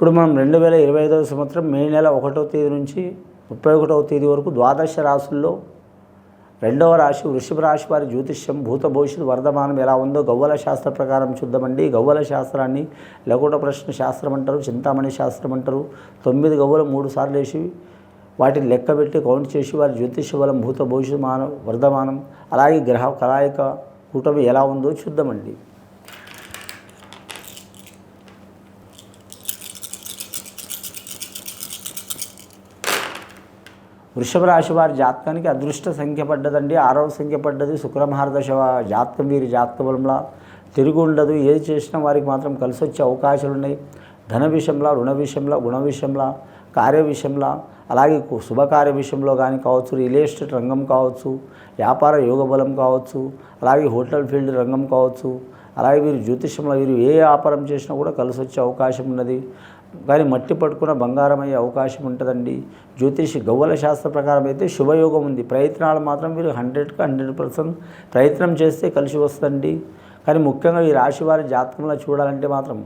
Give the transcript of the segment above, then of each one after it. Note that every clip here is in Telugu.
ఇప్పుడు మనం రెండు వేల ఇరవై ఐదవ సంవత్సరం మే నెల ఒకటో తేదీ నుంచి ముప్పై ఒకటవ తేదీ వరకు ద్వాదశ రాశుల్లో రెండవ రాశి వృషభ రాశి వారి జ్యోతిష్యం భూత భవిష్యత్ వర్ధమానం ఎలా ఉందో గవ్వల శాస్త్ర ప్రకారం చూద్దామండి. గవ్వల శాస్త్రాన్ని లఘుట ప్రశ్న శాస్త్రం అంటారు చింతామణి శాస్త్రం అంటారు. తొమ్మిది గవ్వలు మూడు సార్లు వేసి వాటిని లెక్కబెట్టి కౌంట్ చేసి వారి జ్యోతిష్య బలం భూత భవిష్యత్ మానం వర్ధమానం అలాగే గ్రహ కలాయిక కూటమి ఎలా ఉందో చూద్దామండి. వృషభ రాశి వారి జాతకానికి అదృష్ట సంఖ్య పడ్డదండి. ఆరవ సంఖ్య పడ్డది శుక్రమహారదశ జాతకం వీరి జాతక బలంలా తిరిగి ఉండదు. ఏది చేసినా వారికి మాత్రం కలిసి వచ్చే అవకాశాలు ఉన్నాయి. ధన విషయంలో రుణ విషయంలో గుణ విషయంలో కార్య విషయంలో అలాగే శుభకార్య విషయంలో కానీ కావచ్చు రియల్ ఎస్టేట్ రంగం కావచ్చు వ్యాపార యోగ బలం కావచ్చు అలాగే హోటల్ ఫీల్డ్ రంగం కావచ్చు అలాగే వీరు జ్యోతిష్యంలో వీరు ఏ వ్యాపారం చేసినా కూడా కలిసి వచ్చే అవకాశం ఉన్నది. కానీ మట్టి పట్టుకున్న బంగారం అయ్యే అవకాశం ఉంటుందండి. జ్యోతిషి గవ్వల శాస్త్ర ప్రకారం అయితే శుభయోగం ఉంది. ప్రయత్నాలు మాత్రం మీరు హండ్రెడ్కి హండ్రెడ్ పర్సెంట్ ప్రయత్నం చేస్తే కలిసి వస్తుందండి. కానీ ముఖ్యంగా ఈ రాశి వారి జాతకంలో చూడాలంటే మాత్రం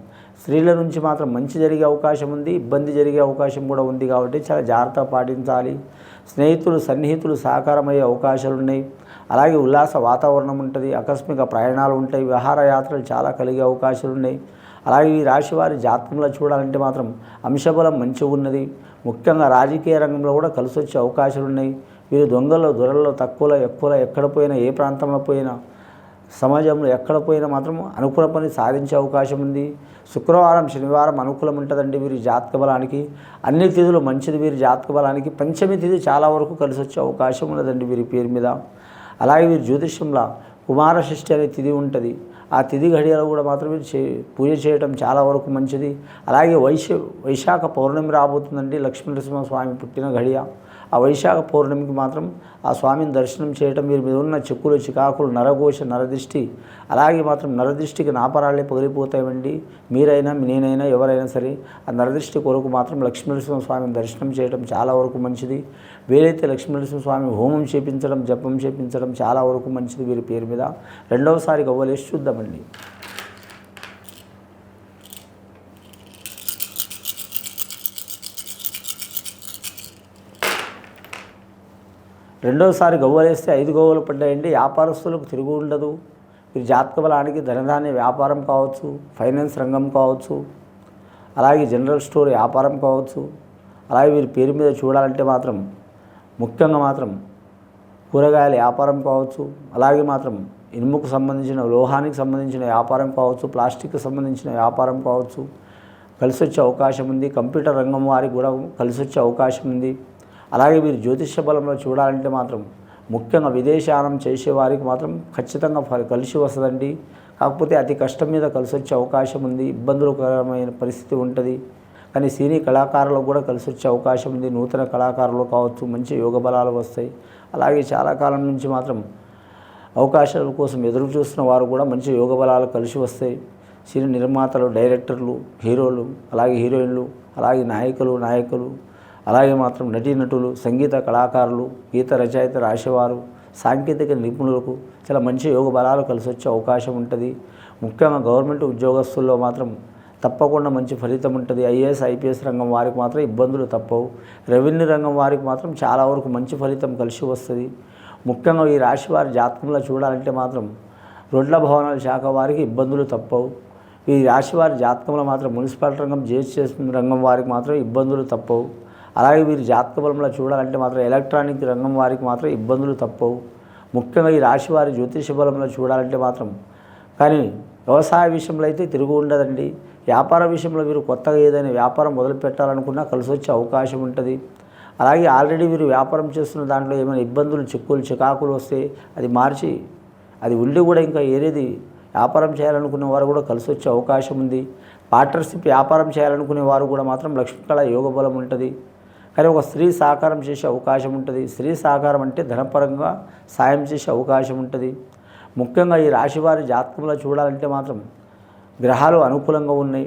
స్త్రీల నుంచి మాత్రం మంచి జరిగే అవకాశం ఉంది ఇబ్బంది జరిగే అవకాశం కూడా ఉంది కాబట్టి చాలా జాగ్రత్త పాటించాలి. స్నేహితులు సన్నిహితులు సహకారమయ్యే అవకాశాలు ఉన్నాయి అలాగే ఉల్లాస వాతావరణం ఉంటుంది ఆకస్మిక ప్రయాణాలు ఉంటాయి విహారయాత్రలు చాలా కలిగే అవకాశాలు ఉన్నాయి. అలాగే ఈ రాశి వారి జాతకంలో చూడాలంటే మాత్రం అంశబలం మంచిగా ఉన్నది. ముఖ్యంగా రాజకీయ రంగంలో కూడా కలిసి వచ్చే అవకాశాలు ఉన్నాయి. వీరు దొంగల్లో దొరల్లో తక్కువలో ఎక్కువలో ఎక్కడ పోయినా ఏ ప్రాంతంలో పోయినా సమాజంలో ఎక్కడ పోయినా మాత్రం అనుకూల పని సాధించే అవకాశం ఉంది. శుక్రవారం శనివారం అనుకూలం ఉంటుందండి వీరి జాతక బలానికి. అన్ని తిథులు మంచిది వీరి జాతక బలానికి. పంచమి తిథి చాలా వరకు కలిసి వచ్చే అవకాశం ఉన్నదండి వీరి పేరు మీద. అలాగే మీరు జ్యోతిష్యంలో కుమార షష్ఠి అనే తిథి ఉంటుంది. ఆ తిథి ఘడియలో కూడా మాత్రం మీరు చే పూజ చేయటం చాలా వరకు మంచిది. అలాగే వైశ వైశాఖ పౌర్ణమి రాబోతుందండి. లక్ష్మీనరసింహ స్వామి పుట్టిన ఘడియ. ఆ వైశాఖ పౌర్ణమికి మాత్రం ఆ స్వామిని దర్శనం చేయటం మీరు మీద ఉన్న చెక్కులు చికాకులు నరఘోష నరదిష్టి అలాగే మాత్రం నరదిష్టికి నాపరాళ్ళే పగిలిపోతాయండి. మీరైనా నేనైనా ఎవరైనా సరే ఆ నరదిష్టి కొరకు మాత్రం లక్ష్మీనరసింహ స్వామిని దర్శనం చేయడం చాలా వరకు మంచిది. వీలైతే లక్ష్మీనరసింహ స్వామి హోమం చేపించడం జపం చేపించడం చాలా వరకు మంచిది వీరి పేరు మీద. రెండవసారి గవ్వలేసి చూద్దామండి. రెండోసారి గవ్వలేస్తే ఐదు గవ్వలు పడ్డాయండి. వ్యాపారస్తులకు తిరుగు ఉండదు. వీరి జాతక బలానికి ధనధాన్య వ్యాపారం కావచ్చు ఫైనాన్స్ రంగం కావచ్చు అలాగే జనరల్ స్టోర్ వ్యాపారం కావచ్చు అలాగే వీరి పేరు మీద చూడాలంటే మాత్రం ముఖ్యంగా మాత్రం కూరగాయల వ్యాపారం కావచ్చు అలాగే మాత్రం ఇనుముకు సంబంధించిన లోహానికి సంబంధించిన వ్యాపారం కావచ్చు ప్లాస్టిక్కి సంబంధించిన వ్యాపారం కావచ్చు. కలిసి వచ్చే అవకాశం ఉంది. కంప్యూటర్ రంగం వారికి కూడా కలిసి వచ్చే అవకాశం ఉంది. అలాగే మీరు జ్యోతిష్య బలంలో చూడాలంటే మాత్రం ముఖ్యంగా విదేశానం చేసేవారికి మాత్రం ఖచ్చితంగా కలిసి వస్తుందండి. కాకపోతే అతి కష్టం మీద కలిసి వచ్చే అవకాశం ఉంది. ఇబ్బందులకరమైన పరిస్థితి ఉంటుంది. కానీ సినీ కళాకారులకు కూడా కలిసి వచ్చే అవకాశం ఉంది. నూతన కళాకారులు కావచ్చు మంచి యోగ బలాలు వస్తాయి. అలాగే చాలా కాలం నుంచి మాత్రం అవకాశాల కోసం ఎదురు చూస్తున్న వారు కూడా మంచి యోగ బలాలు కలిసి వస్తాయి. సినీ నిర్మాతలు డైరెక్టర్లు హీరోలు అలాగే హీరోయిన్లు అలాగే నాయకులు నాయకులు అలాగే మాత్రం నటీనటులు సంగీత కళాకారులు గీత రచయిత రాసేవారు సాంకేతిక నిపుణులకు చాలా మంచి యోగ బలాలు కలిసి వచ్చే అవకాశం ఉంటుంది. ముఖ్యంగా గవర్నమెంట్ ఉద్యోగస్తుల్లో మాత్రం తప్పకుండా మంచి ఫలితం ఉంటుంది. ఐఏఎస్ ఐపీఎస్ రంగం వారికి మాత్రం ఇబ్బందులు తప్పవు. రెవెన్యూ రంగం వారికి మాత్రం చాలా వరకు మంచి ఫలితం కలిసి వస్తుంది. ముఖ్యంగా ఈ రాశి వారి జాతకంలో చూడాలంటే మాత్రం రోడ్ల భవనాల శాఖ వారికి ఇబ్బందులు తప్పవు. ఈ రాశి వారి జాతకంలో మాత్రం మున్సిపాలిటీ రంగం జిహెచ్ఎస్ రంగం వారికి మాత్రం ఇబ్బందులు తప్పవు. అలాగే వీరి జాతక బలంలో చూడాలంటే మాత్రం ఎలక్ట్రానిక్ రంగం వారికి మాత్రం ఇబ్బందులు తప్పవు. ముఖ్యంగా ఈ రాశి వారి జ్యోతిష బలంలో చూడాలంటే మాత్రం. కానీ వ్యవసాయ విషయంలో అయితే తిరుగు ఉండదండి. వ్యాపార విషయంలో వీరు కొత్తగా ఏదైనా వ్యాపారం మొదలు పెట్టాలనుకున్నా కలిసి వచ్చే అవకాశం ఉంటుంది. అలాగే ఆల్రెడీ మీరు వ్యాపారం చేస్తున్న దాంట్లో ఏమైనా ఇబ్బందులు చిక్కులు చికాకులు వస్తే అది మార్చి అది ఉండి కూడా ఇంకా ఏరేది వ్యాపారం చేయాలనుకునే వారు కూడా కలిసి వచ్చే అవకాశం ఉంది. పార్ట్నర్షిప్ వ్యాపారం చేయాలనుకునే వారు కూడా మాత్రం లక్ష్మీకళ యోగ బలం ఉంటుంది. కానీ ఒక స్త్రీ సహకారం చేసే అవకాశం ఉంటుంది. స్త్రీ సహకారం అంటే ధనపరంగా సాయం చేసే అవకాశం ఉంటుంది. ముఖ్యంగా ఈ రాశివారి జాతకంలో చూడాలంటే మాత్రం గ్రహాలు అనుకూలంగా ఉన్నాయి.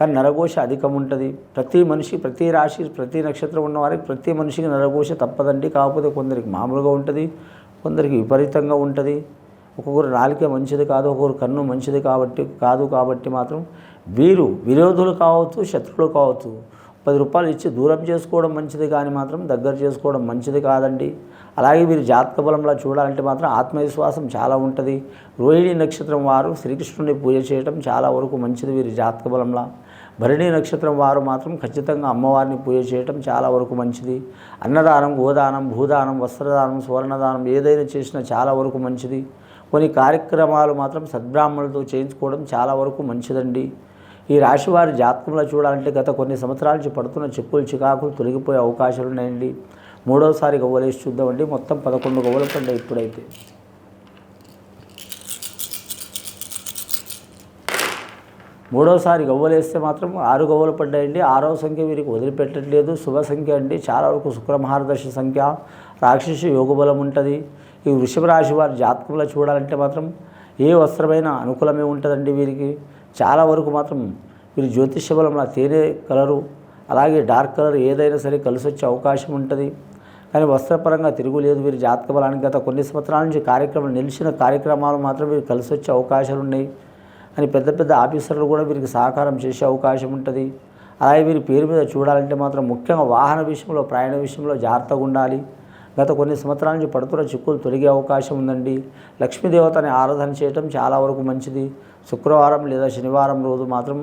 కానీ నరఘోష అధికం ఉంటుంది. ప్రతి మనిషి ప్రతి రాశి ప్రతి నక్షత్రం ఉన్నవారికి ప్రతి మనిషికి నరఘోష తప్పదండి. కాకపోతే కొందరికి మామూలుగా ఉంటుంది. కొందరికి విపరీతంగా ఉంటుంది. ఒక్కొక్కరు నాలిక మంచిది కాదు. ఒక్కొక్కరు కన్ను మంచిది కాబట్టి కాదు కాబట్టి మాత్రం వీరు విరోధులు కావచ్చు శత్రువులు కావచ్చు పది రూపాయలు ఇచ్చి దూరం చేసుకోవడం మంచిది కానీ మాత్రం దగ్గర చేసుకోవడం మంచిది కాదండి. అలాగే వీరి జాతక బలంలో చూడాలంటే మాత్రం ఆత్మవిశ్వాసం చాలా ఉంటుంది. రోహిణి నక్షత్రం వారు శ్రీకృష్ణుని పూజ చేయడం చాలా వరకు మంచిది వీరి జాతక బలంలో. భరణి నక్షత్రం వారు మాత్రం ఖచ్చితంగా అమ్మవారిని పూజ చేయటం చాలా వరకు మంచిది. అన్నదానం గోదానం భూదానం వస్త్రదానం సువర్ణదానం ఏదైనా చేసినా చాలా వరకు మంచిది. కొన్ని కార్యక్రమాలు మాత్రం సద్బ్రాహ్మణులతో చేయించుకోవడం చాలా వరకు మంచిదండి. ఈ రాశి వారి జాతకంలో చూడాలంటే గత కొన్ని సంవత్సరాల నుంచి పడుతున్న చిక్కులు చికాకులు తొలగిపోయే అవకాశాలు ఉన్నాయండి. మూడోసారి గవ్వలేసి చూద్దామండి. మొత్తం పదకొండు గవ్వలు పడ్డాయి ఇప్పుడైతే. మూడోసారి గవ్వలేస్తే మాత్రం ఆరు గవ్వలు పడ్డాయండి. ఆరవ సంఖ్య వీరికి వదిలిపెట్టట్లేదు. శుభ సంఖ్య అండి. చాలా వరకు శుక్రమహారదర్శ సంఖ్య రాక్షస యోగబలం ఉంటుంది. ఈ వృషభ రాశి వారి జాతకంలో చూడాలంటే మాత్రం ఏ వస్త్రమైన అనుకూలమే ఉంటుందండి వీరికి. చాలా వరకు మాత్రం వీరి జ్యోతిష్య బలంలో తేనె కలరు. అలాగే డార్క్ కలర్ ఏదైనా సరే కలిసి వచ్చే అవకాశం ఉంటుంది. కానీ వస్త్రపరంగా తిరుగులేదు వీరి జాతక బలానికి గత కొన్ని సంవత్సరాల నుంచి కార్యక్రమం నిలిచిన కార్యక్రమాలు మాత్రం వీరికి కలిసి వచ్చే అవకాశాలు ఉన్నాయి. అని పెద్ద పెద్ద ఆఫీసర్లు కూడా వీరికి సహకారం చేసే అవకాశం ఉంటుంది. అలాగే వీరి పేరు మీద చూడాలంటే మాత్రం ముఖ్యంగా వాహన విషయంలో ప్రయాణ విషయంలో జాగ్రత్తగా ఉండాలి. గత కొన్ని సంవత్సరాల నుంచి పడుతున్న చిక్కులు తొలగే అవకాశం ఉందండి. లక్ష్మీదేవతని ఆరాధన చేయటం చాలా వరకు మంచిది. శుక్రవారం లేదా శనివారం రోజు మాత్రం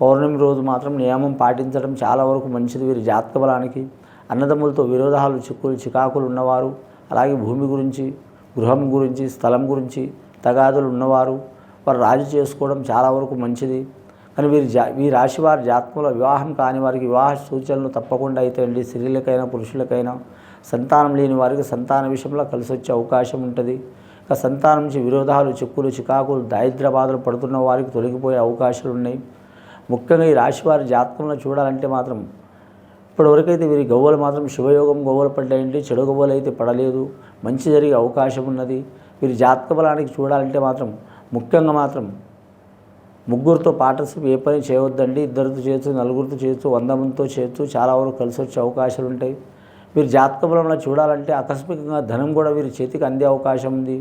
పౌర్ణమి రోజు మాత్రం నియమం పాటించడం చాలా వరకు మంచిది వీరి జాతక బలానికి అన్నదమ్ములతో విరోధాలు చిక్కులు చికాకులు ఉన్నవారు అలాగే భూమి గురించి గృహం గురించి స్థలం గురించి తగాదులు ఉన్నవారు వారు రాజు చేసుకోవడం చాలా వరకు మంచిది. కానీ వీరి జా ఈ రాశి వారి జాతకంలో వివాహం కాని వారికి వివాహ సూచనలు తప్పకుండా అవుతాయండి స్త్రీలకైనా పురుషులకైనా సంతానం లేని వారికి సంతాన విషయంలో కలిసి వచ్చే అవకాశం ఉంటుంది. ఇక సంతానం నుంచి విరోధాలు చిక్కులు చికాకులు దారిద్ర బాధలు పడుతున్న వారికి తొలగిపోయే అవకాశాలు ఉన్నాయి ముఖ్యంగా ఈ రాశి వారి జాతకంలో చూడాలంటే మాత్రం ఇప్పటివరకైతే వీరి గవ్వలు మాత్రం శుభయోగం గవ్వలు పడ్డాయండి. చెడు గవ్వలు అయితే పడలేదు. మంచి జరిగే అవకాశం ఉన్నది. వీరి జాతక బలానికి చూడాలంటే మాత్రం ముఖ్యంగా మాత్రం ముగ్గురితో పార్ట్నర్షిప్ ఏ పని చేయవద్దండి ఇద్దరితో చేయొచ్చు నలుగురితో చేయొచ్చు వంద మందితో చేయొచ్చు చాలా వరకు కలిసి వచ్చే అవకాశాలు ఉంటాయి. వీరి జాతక బలంలో చూడాలంటే ఆకస్మికంగా ధనం కూడా వీరి చేతికి అందే అవకాశం ఉంది.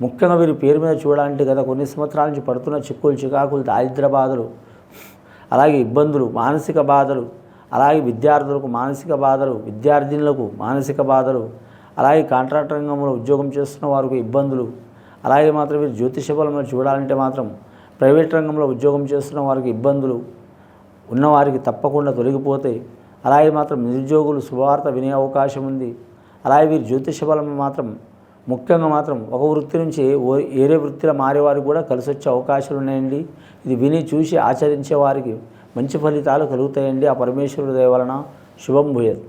ముఖ్యంగా వీరి పేరు మీద చూడాలంటే గత కొన్ని సంవత్సరాల నుంచి పడుతున్న చిక్కులు చికాకులు దారిద్ర బాధలు అలాగే ఇబ్బందులు మానసిక బాధలు అలాగే విద్యార్థులకు మానసిక బాధలు విద్యార్థినులకు మానసిక బాధలు అలాగే కాంట్రాక్ట్ రంగంలో ఉద్యోగం చేస్తున్న వారికి ఇబ్బందులు అలాగే మాత్రం వీరు జ్యోతిష బలంలో చూడాలంటే మాత్రం ప్రైవేట్ రంగంలో ఉద్యోగం చేస్తున్న వారికి ఇబ్బందులు ఉన్నవారికి తప్పకుండా తొలగిపోతాయి. అలాగే మాత్రం నిరుద్యోగులు శుభవార్త వినే అవకాశం ఉంది. అలాగే వీరి జ్యోతిష బలం మాత్రం ముఖ్యంగా మాత్రం ఒక వృత్తి నుంచి ఓ- వేరే వృత్తిలో మారేవారికి కూడా కలిసి వచ్చే అవకాశాలు ఉన్నాయండి. ఇది విని చూసి ఆచరించే వారికి మంచి ఫలితాలు కలుగుతాయండి. ఆ పరమేశ్వరుడు దయవలన శుభం భూయత్.